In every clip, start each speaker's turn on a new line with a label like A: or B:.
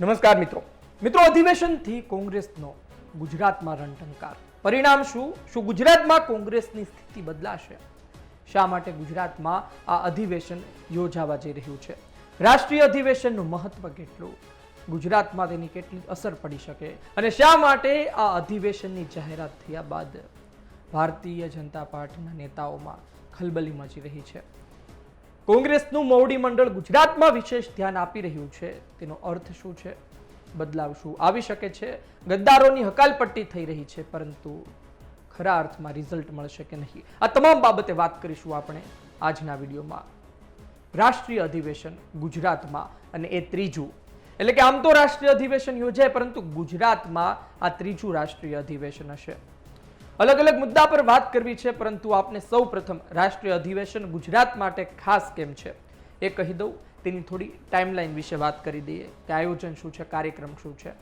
A: નમસ્કાર મિત્રો. મિત્રો, અધિવેશનથી કોંગ્રેસનો ગુજરાતમાં રણટંકાર. પરિણામ શું? શું ગુજરાતમાં કોંગ્રેસની સ્થિતિ બદલાશે? શા માટે ગુજરાતમાં આ અધિવેશન યોજાવા જઈ રહ્યું છે? રાષ્ટ્રીય અધિવેશનનું મહત્વ કેટલું? ગુજરાતમાં તેની કેટલી અસર પડી શકે? અને શા માટે આ અધિવેશનની જાહેરાત થયા બાદ ભારતીય જનતા પાર્ટીના નેતાઓમાં ખલબલી મચી રહી છે? કોંગ્રેસનું મોવડી મંડળ ગુજરાતમાં વિશેષ ધ્યાન આપી રહ્યું છે. તેનો અર્થ શું છે? બદલાવ શું આવી શકે છે? ગદ્દારોની હકાલપટ્ટી થઈ રહી છે, પરંતુ ખરા અર્થમાં રિઝલ્ટ મળશે કે નહીં? આ તમામ બાબતે વાત કરીશું આપણે આજના વિડીયોમાં. રાષ્ટ્રીય અધિવેશન ગુજરાતમાં અને એ ત્રીજું. એટલે કે આમ તો રાષ્ટ્રીય અધિવેશન યોજાય, પરંતુ ગુજરાતમાં આ ત્રીજું રાષ્ટ્રીય અધિવેશન હશે. અલગ અલગ મુદ્દા પર વાત કરવી છે, પરંતુ આપને સૌ પ્રથમ રાષ્ટ્રીય અધિવેશન ગુજરાત માટે ખાસ કેમ છે? એ કહી દઉં, તેની થોડી ટાઈમલાઈન વિશે વાત કરી દઈએ, કે આયોજન શું છે, કાર્યક્રમ શું છે.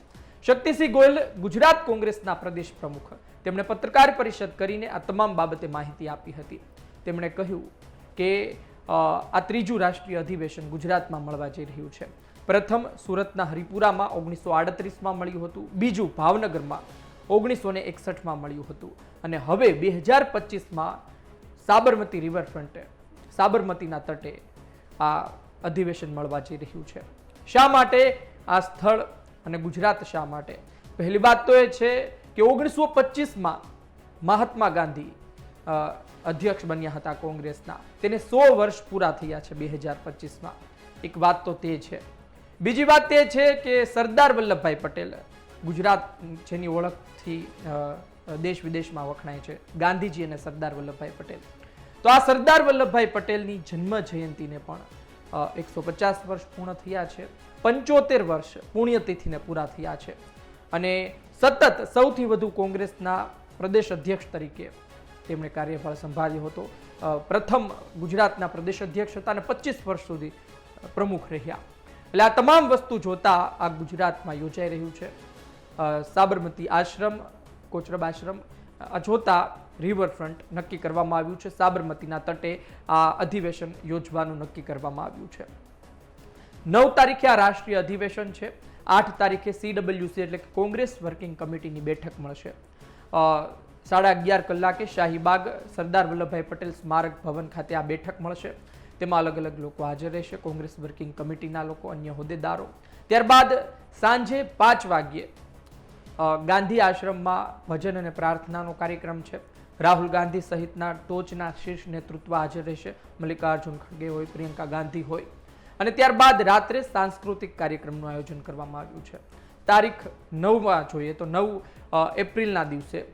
A: શક્તિસિંહ ગોયલ ગુજરાત કોંગ્રેસના પ્રદેશ પ્રમુખ. તેમણે પત્રકાર પરિષદ કરીને આ તમામ બાબતે માહિતી આપી હતી. તેમણે કહ્યું કે આ ત્રીજું રાષ્ટ્રીય અધિવેશન ગુજરાતમાં મળવા જઈ રહ્યું છે. પ્રથમ સુરતના હરિપુરામાં ઓગણીસો આડત્રીસમાં મળ્યું હતું. બીજું ભાવનગરમાં ઓગણીસો ને એકસઠમાં મળ્યું હતું. અને હવે બે હજાર પચીસમાં સાબરમતી રિવરફ્રન્ટે સાબરમતીના તટે આ અધિવેશન મળવા જઈ રહ્યું છે. શા માટે? આ સ્થળ અને ગુજરાત શા માટે? પહેલી વાત તો એ છે કે ઓગણીસો પચીસમાં મહાત્મા ગાંધી અધ્યક્ષ બન્યા હતા કોંગ્રેસના. તેને સો વર્ષ પૂરા થયા છે બે હજાર પચીસમાં. એક વાત તો તે છે. બીજી વાત તે છે કે સરદાર વલ્લભભાઈ પટેલ ગુજરાત, જેની ઓળખથી દેશ વિદેશમાં વખણાય છે, ગાંધીજી અને સરદાર વલ્લભભાઈ પટેલ. તો આ સરદાર વલ્લભભાઈ પટેલની જન્મ જયંતિને પણ એકસો પચાસ વર્ષ પૂર્ણ થયા છે, પંચોતેર વર્ષ પુણ્યતિથિને પૂરા થયા છે. અને સતત સૌથી વધુ કોંગ્રેસના પ્રદેશ અધ્યક્ષ તરીકે તેમણે કાર્યભાર સંભાળ્યો હતો. પ્રથમ ગુજરાતના પ્રદેશ અધ્યક્ષ હતા અને પચીસ વર્ષ સુધી પ્રમુખ રહ્યા. એટલે આ તમામ વસ્તુ જોતા આ ગુજરાતમાં યોજાઈ રહ્યું છે. સાબરમતી આશ્રમ, કોચરબ આશ્રમ, અજોતા રિવરફ્રન્ટ નક્કી કરવામાં આવ્યું છે. સાબરમતીના તટે આ અધિવેશન યોજવાનું નક્કી કરવામાં આવ્યું છે. નવ તારીખે આ રાષ્ટ્રીય અધિવેશન છે. આઠ તારીખે સીડબ્લ્યુસી એટલે કે કોંગ્રેસ વર્કિંગ કમિટીની બેઠક મળશે. સાડા અગિયાર કલાકે શાહીબાગ સરદાર વલ્લભભાઈ પટેલ સ્મારક ભવન ખાતે આ બેઠક મળશે. તેમાં અલગ અલગ લોકો હાજર રહેશે. કોંગ્રેસ વર્કિંગ કમિટીના લોકો, અન્ય હોદ્દેદારો. ત્યારબાદ સાંજે પાંચ વાગ્યે ગાંધી આશ્રમમાં ભજન અને પ્રાર્થનાનો કાર્યક્રમ છે. રાહુલ ગાંધી સહિતના ટોચના શીર્ષ નેતૃત્વ હાજર રહેશે. મલ્લિકાર્જુન ખડગે હોય, પ્રિયંકા ગાંધી હોય. અને ત્યારબાદ રાત્રે સાંસ્કૃતિક કાર્યક્રમનું આયોજન કરવામાં આવ્યું છે. તારીખ નવમાં જોઈએ તો નવ એપ્રિલના દિવસે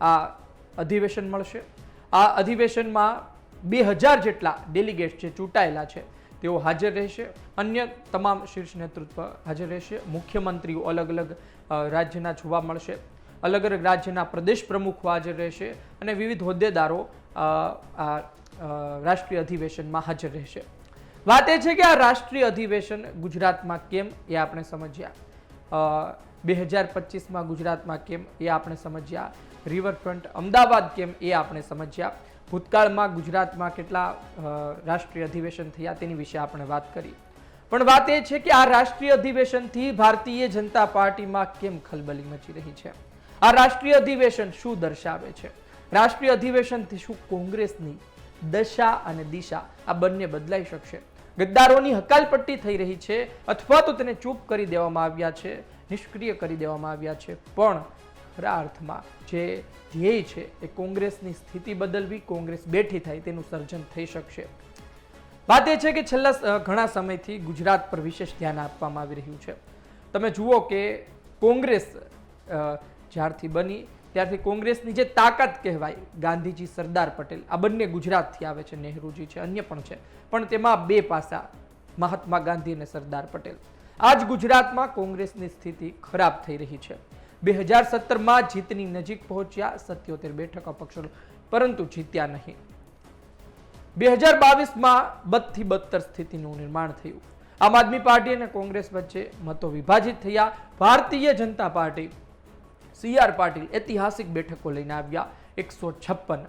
A: આ અધિવેશન મળશે. આ અધિવેશનમાં બે હજાર જેટલા ડેલિગેટ્સ જે ચૂંટાયેલા છે તેઓ હાજર રહેશે. અન્ય તમામ શીર્ષ નેતૃત્વ હાજર રહેશે. મુખ્યમંત્રીઓ અલગ અલગ રાજ્યના જોવા મળશે. અલગ અલગ રાજ્યના પ્રદેશ પ્રમુખો હાજર રહેશે અને વિવિધ હોદ્દેદારો રાષ્ટ્રીય અધિવેશનમાં હાજર રહેશે. વાત એ છે કે આ રાષ્ટ્રીય અધિવેશન ગુજરાતમાં કેમ એ આપણે સમજ્યા. બે હજાર પચીસમાં ગુજરાતમાં કેમ એ આપણે સમજ્યા. રિવરફ્રન્ટ અમદાવાદ કેમ એ આપણે સમજ્યા. ભૂતકાળમાં ગુજરાતમાં કેટલા રાષ્ટ્રીય અધિવેશન થયા તેની વિશે આપણે વાત કરી. પણ વાત એ છે કે આ રાષ્ટ્રીય અધિવેશનથી ભારતીય જનતા પાર્ટીમાં કેમ ખલબલી મચી રહી છે? આ રાષ્ટ્રીય અધિવેશન શું દર્શાવે છે? રાષ્ટ્રીય અધિવેશનથી શું કોંગ્રેસની દશા અને દિશા આ બંને બદલાઈ શકશે? ગદ્દારોની હકાલપટ્ટી થઈ રહી છે અથવા તો તેને ચૂપ કરી દેવામાં આવ્યા છે, નિષ્ક્રિય કરી દેવામાં આવ્યા છે. પણ ખરા અર્થમાં જે ધ્યેય છે એ કોંગ્રેસની સ્થિતિ બદલવી, કોંગ્રેસ બેઠી થાય તેનું સર્જન થઈ શકશે. વાત એ છે કે છેલ્લા ઘણા સમયથી ગુજરાત પર વિશેષ ધ્યાન આપવામાં આવી રહ્યું છે. તમે જુઓ કે કોંગ્રેસ જ્યારથી બની, ત્યારથી કોંગ્રેસની જે તાકાત કહેવાય, ગાંધીજી સરદાર પટેલ, આ બંને ગુજરાતથી આવે છે, નહેરુજી છે, અન્ય પણ છે. પણ તેમાં બે પાસા, મહાત્મા ગાંધી અને સરદાર પટેલ. આજ ગુજરાતમાં કોંગ્રેસની સ્થિતિ ખરાબ થઈ રહી છે. બે હજાર સત્તરમાં જીતની નજીક પહોંચ્યા સત્યોતેર બેઠક અપક્ષ પરંતુ જીત્યા નહીં. બે હજાર બાવીસમાં બદથી બદતર સ્થિતિનું નિર્માણ થયું. આમ આદમી પાર્ટી અને કોંગ્રેસ વચ્ચે મતો વિભાજિત થયા. ભારતીય જનતા પાર્ટી સીઆર પાટીલ ઐતિહાસિક બેઠકો લઈને આવ્યા એકસો છપ્પન.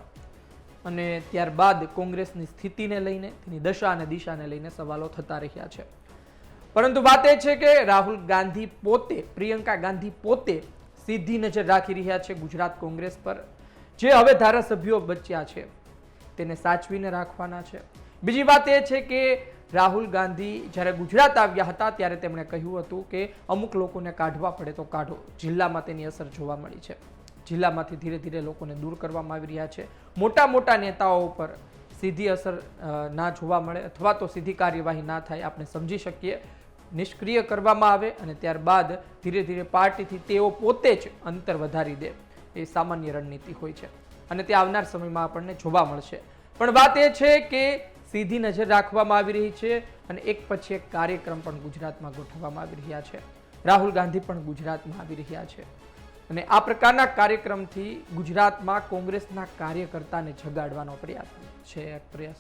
A: અને ત્યારબાદ કોંગ્રેસની સ્થિતિને લઈને, તેની દશા અને દિશાને લઈને સવાલો થતા રહ્યા છે. પરંતુ વાત એ છે કે રાહુલ ગાંધી પોતે, પ્રિયંકા ગાંધી પોતે સીધી નજર રાખી રહ્યા છે ગુજરાત કોંગ્રેસ પર, જે હવે ધારાસભ્યો બચ્યા છે, તેને સાચવીને રાખવાના છે. બીજી વાત એ છે કે રાહુલ ગાંધી જ્યારે ગુજરાત આવ્યા હતા ત્યારે તેમણે કહ્યું હતું કે અમુક લોકોને કાઢવા પડે તો કાઢો, જિલ્લામાં તેની અસર જોવા મળી છે. જિલ્લામાંથી ધીરે ધીરે લોકોને દૂર કરવામાં આવી રહ્યા છે. મોટા મોટા નેતાઓ ઉપર સીધી અસર ના જોવા મળે અથવા તો સીધી કાર્યવાહી ના થાય, આપણે સમજી શકીએ. નિષ્ક્રિય કરવામાં આવે અને ત્યારબાદ ધીરે ધીરે પાર્ટીથી તેઓ પોતે જ અંતર વધારી દે એ સામાન્ય રણનીતિ હોય છે. અને તે આવનાર સમયમાં આપણને જોવા મળશે. પણ વાત એ છે કે સીધી નજર રાખવામાં આવી રહી છે અને એક પછી એક કાર્યક્રમ પણ ગુજરાતમાં ગોઠવવામાં આવી રહ્યા છે. રાહુલ ગાંધી પણ ગુજરાતમાં આવી રહ્યા છે. અને આ પ્રકારના કાર્યક્રમથી ગુજરાતમાં કોંગ્રેસના કાર્યકર્તાને જગાડવાનો પ્રયાસ છે, પ્રયાસ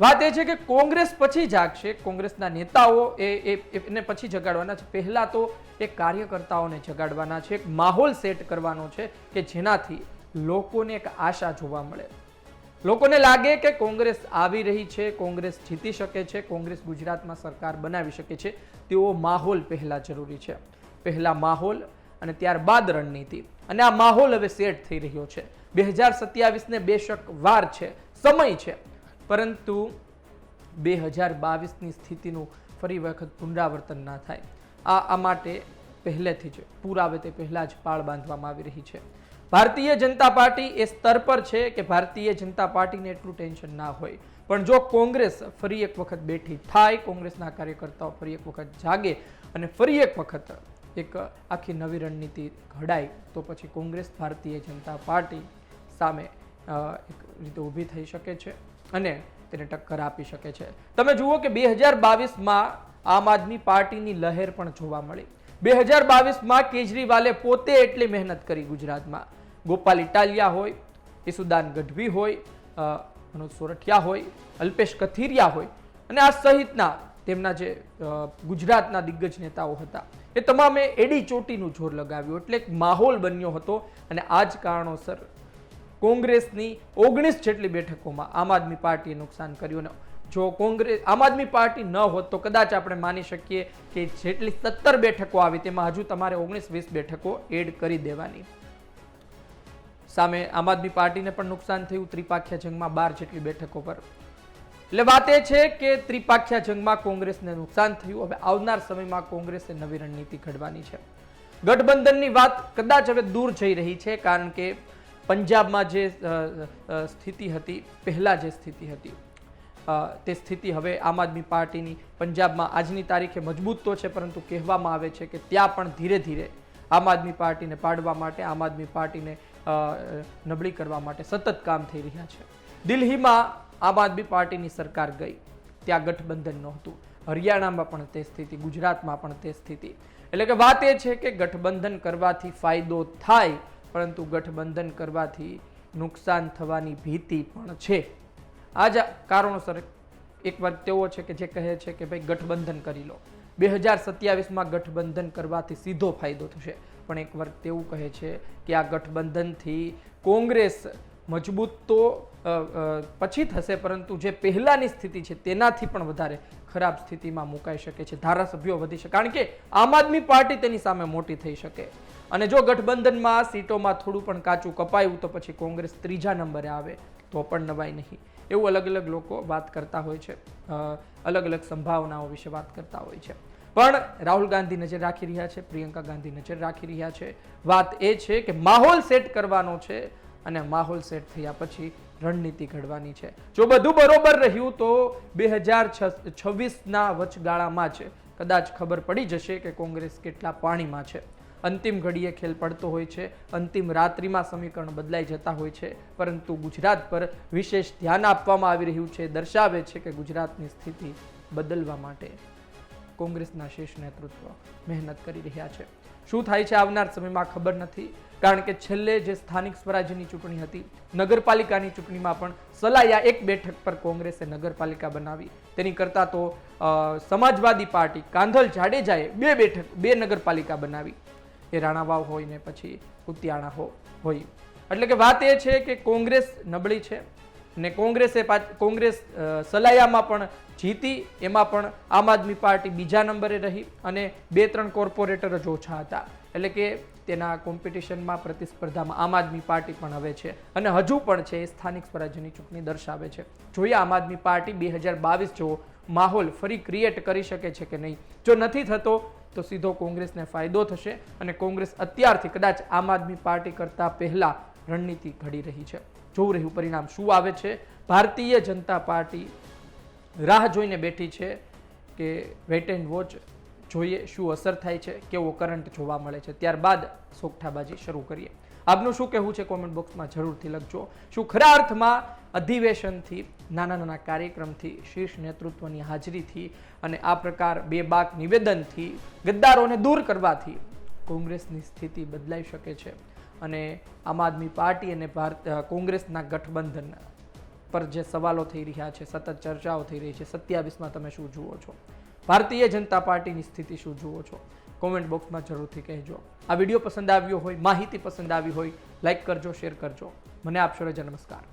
A: વાત એ છે કે કોંગ્રેસ પછી જાગશે. કોંગ્રેસના નેતાઓ એ એને પછી જગાડવાના છે. પહેલાં તો એ કાર્યકર્તાઓને જગાડવાના છે. એક માહોલ સેટ કરવાનો છે કે જેનાથી લોકોને એક આશા જોવા મળે. લોકોને લાગે કે કોંગ્રેસ આવી રહી છે, કોંગ્રેસ જીતી શકે છે, કોંગ્રેસ ગુજરાતમાં સરકાર બનાવી શકે છે. તેવો માહોલ પહેલાં જરૂરી છે. પહેલાં માહોલ અને ત્યારબાદ રણનીતિ. અને આ માહોલ હવે સેટ થઈ રહ્યો છે. બે હજાર સત્યાવીસને બેશક વાર છે. સમય છે. પરંતુ બે હજાર બાવીસની સ્થિતિનું ફરી વખત પુનરાવર્તન ના થાય. આ આ માટે પહેલેથી જ પૂર આવે તે પહેલાં જ પાળ બાંધવામાં આવી રહી છે. ભારતીય જનતા પાર્ટી એ સ્તર પર છે કે ભારતીય જનતા પાર્ટીને એટલું ટેન્શન ના હોય. પણ જો કોંગ્રેસ ફરી એક વખત બેઠી થાય, કોંગ્રેસના કાર્યકર્તાઓ ફરી એક વખત જાગે અને ફરી એક વખત એક આખી નવી રણનીતિ ઘડાય, તો પછી કોંગ્રેસ ભારતીય જનતા પાર્ટી સામે એક રીતે ઊભી થઈ શકે છે. અને તેને ટક્કર આપી શકે છે. તમે જુઓ કે બે હજાર બાવીસમાં આમ આદમી પાર્ટીની લહેર પણ જોવા મળી. બે હજાર બાવીસમાં કેજરીવાલે પોતે એટલી મહેનત કરી ગુજરાતમાં. ગોપાલ ઇટાલિયા હોય ઈસુદાન ગઢવી હોય મનોજ સોરઠિયા હોય, અલ્પેશ કથિરિયા હોય અને આ સહિતના તેમના જે ગુજરાતના દિગ્ગજ નેતાઓ હતા. એ તમામે એડી ચોટીનું જોર લગાવ્યું એટલે એક માહોલ બન્યો હતો અને આ જ કારણોસર કોંગ્રેસની ઓગણીસ જેટલી બેઠકોમાં આમ આદમી પાર્ટીએ નુકસાન કર્યું અને જો કોંગ્રેસ આમ આદમી પાર્ટી ન હોત તો કદાચ આપણે માની શકીએ કે જેટલી સત્તર બેઠકો આવી તેમાં હજુ તમારે ઓગણીસ વીસ બેઠકો એડ કરી દેવાની. સામે આમ આદમી પાર્ટીને પણ નુકસાન થયું ત્રિપાખ્યા જંગમાં બાર જેટલી બેઠકો પર. એટલે વાત એ છે કે ત્રિપાખ્યા જંગમાં કોંગ્રેસને નુકસાન થયું, હવે આવનાર સમયમાં કોંગ્રેસે નવી રણનીતિ ઘડવાની છે. ગઠબંધનની વાત કદાચ હવે દૂર જઈ રહી છે કારણ કે પંજાબમાં જે સ્થિતિ હતી, પહેલાં જે સ્થિતિ હતી તે સ્થિતિ હવે આમ આદમી પાર્ટીની પંજાબમાં આજની તારીખે મજબૂત તો છે, પરંતુ કહેવામાં આવે છે કે ત્યાં પણ ધીરે ધીરે આમ આદમી પાર્ટીને પાડવા માટે, આમ આદમી પાર્ટીને નબળી કરવા માટે સતત કામ થઈ રહ્યા છે. દિલ્હીમાં આમ આદમી પાર્ટીની સરકાર ગઈ. ત્યાં ગઠબંધન નહોતું. હરિયાણામાં પણ તે સ્થિતિ, ગુજરાતમાં પણ તે સ્થિતિ. એટલે કે વાત એ છે કે ગઠબંધન કરવાથી ફાયદો થાય પરંતુ ગઠબંધન કરવાથી નુકસાન થવાની ભીતિ પણ છે. આ જ કારણોસર એક વર્ગ તેવો છે કે જે કહે છે કે ભાઈ ગઠબંધન કરી લો. બે હજાર સત્યાવીસમાં ગઠબંધન કરવાથી સીધો ફાયદો થશે. પણ એક વર્ગ તેવું કહે છે કે આ ગઠબંધનથી કોંગ્રેસ મજબૂત તો પછી થશે, પરંતુ જે પહેલાંની સ્થિતિ છે, તેનાથી પણ વધારે ખરાબ સ્થિતિમાં મુકાઈ શકે છે, ધારાસભ્યો વધી શકે. કારણ કે આમ આદમી પાર્ટી તેની સામે મોટી થઈ શકે. અને જો ગઠબંધનમાં સીટોમાં થોડું પણ કાચું કપાયું, તો પછી કોંગ્રેસ ત્રીજા નંબરે આવે, તો પણ નવાય નહીં. એવું અલગ અલગ લોકો વાત કરતા હોય છે અલગ અલગ સંભાવનાઓ વિશે વાત કરતા હોય છે. પણ રાહુલ ગાંધી નજર રાખી રહ્યા છે, પ્રિયંકા ગાંધી નજર રાખી રહ્યા છે. વાત એ છે કે માહોલ સેટ કરવાનો છે અને માહોલ સેટ થયા પછી રણનીતિ ઘડવાની છે. જો બધું બરોબર રહ્યું તો બે હજાર છવ્વીસના વચગાળામાં જ કદાચ ખબર પડી જશે કે કોંગ્રેસ કેટલા પાણીમાં છે. અંતિમ ઘડીએ ખેલ પડતો હોય છે, અંતિમ રાત્રિમાં સમીકરણ બદલાઈ જતા હોય છે, પરંતુ ગુજરાત પર વિશેષ ધ્યાન આપવામાં આવી રહ્યું છે, દર્શાવે છે કે ગુજરાતની સ્થિતિ બદલવા માટે કોંગ્રેસના શીર્ષ નેતૃત્વ મહેનત કરી રહ્યા છે. શું થાય છે આવનાર સમયમાં ખબર નથી. કારણ કે છેલ્લે જે સ્થાનિક સ્વરાજ્યની ચૂંટણી હતી, નગરપાલિકાની ચૂંટણીમાં પણ સલાયા એક બેઠક પર કોંગ્રેસે નગરપાલિકા બનાવી. તેની કરતાં તો સમાજવાદી પાર્ટી કાંધલ જાડેજાએ બે બેઠક, બે નગરપાલિકા બનાવી. એ રાણાવાવ હોય ને પછી કુતિયાણા હોય. એટલે કે વાત એ છે કે કોંગ્રેસ નબળી છે. ને કોંગ્રેસે કોંગ્રેસ સલાયામાં પણ જીતી, એમાં પણ આમ આદમી પાર્ટી બીજા નંબરે રહી અને બે ત્રણ કોર્પોરેટર જ ઓછા હતા. એટલે કે તેના કોમ્પિટિશનમાં પ્રતિસ્પર્ધામાં આમ આદમી પાર્ટી પણ હવે છે અને હજુ પણ છે, એ સ્થાનિક સ્વરાજ્યની ચૂંટણી દર્શાવે છે. જોઈએ આમ આદમી પાર્ટી બે હજાર બાવીસ જેવો માહોલ ફરી ક્રિએટ કરી શકે છે કે નહીં? જો નથી થતો, તો સીધો કોંગ્રેસને ફાયદો થશે અને કોંગ્રેસ અત્યારથી કદાચ આમ આદમી પાર્ટી કરતાં પહેલાં રણનીતિ ઘડી રહી છે. જોવું રહ્યું પરિણામ શું આવે છે? ભારતીય જનતા પાર્ટી રાહ જોઈને બેઠી છે કે વેટ એન્ડ વોચ જોઈએ શું અસર થાય છે, કેવો કરંટ જોવા મળે છે. ત્યારબાદ સોગઠાબાજી શરૂ કરીએ. આપનું શું કહેવું છે કોમેન્ટ બોક્સમાં જરૂરથી લખજો. શું ખરા અર્થમાં અધિવેશનથી, નાના નાના કાર્યક્રમથી, શીર્ષ નેતૃત્વની હાજરીથી અને આ પ્રકાર બે બાક નિવેદનથી, ગદ્દારોને દૂર કરવાથી કોંગ્રેસની સ્થિતિ બદલાઈ શકે છે? અને આમ આદમી પાર્ટી અને ભારત કોંગ્રેસના ગઠબંધન પર જે સવાલો થઈ રહ્યા છે, સતત ચર્ચાઓ થઈ રહી છે, સત્યાવીસમાં તમે શું જુઓ છો? ભારતીય જનતા પાર્ટીની સ્થિતિ શું જુઓ છો? કોમેન્ટ બોક્સમાં જરૂરથી કહેજો. આ વીડિયો પસંદ આવ્યો હોય, માહિતી પસંદ આવી હોય લાઇક કરજો, શેર કરજો. મને આપશો રજા નમસ્કાર.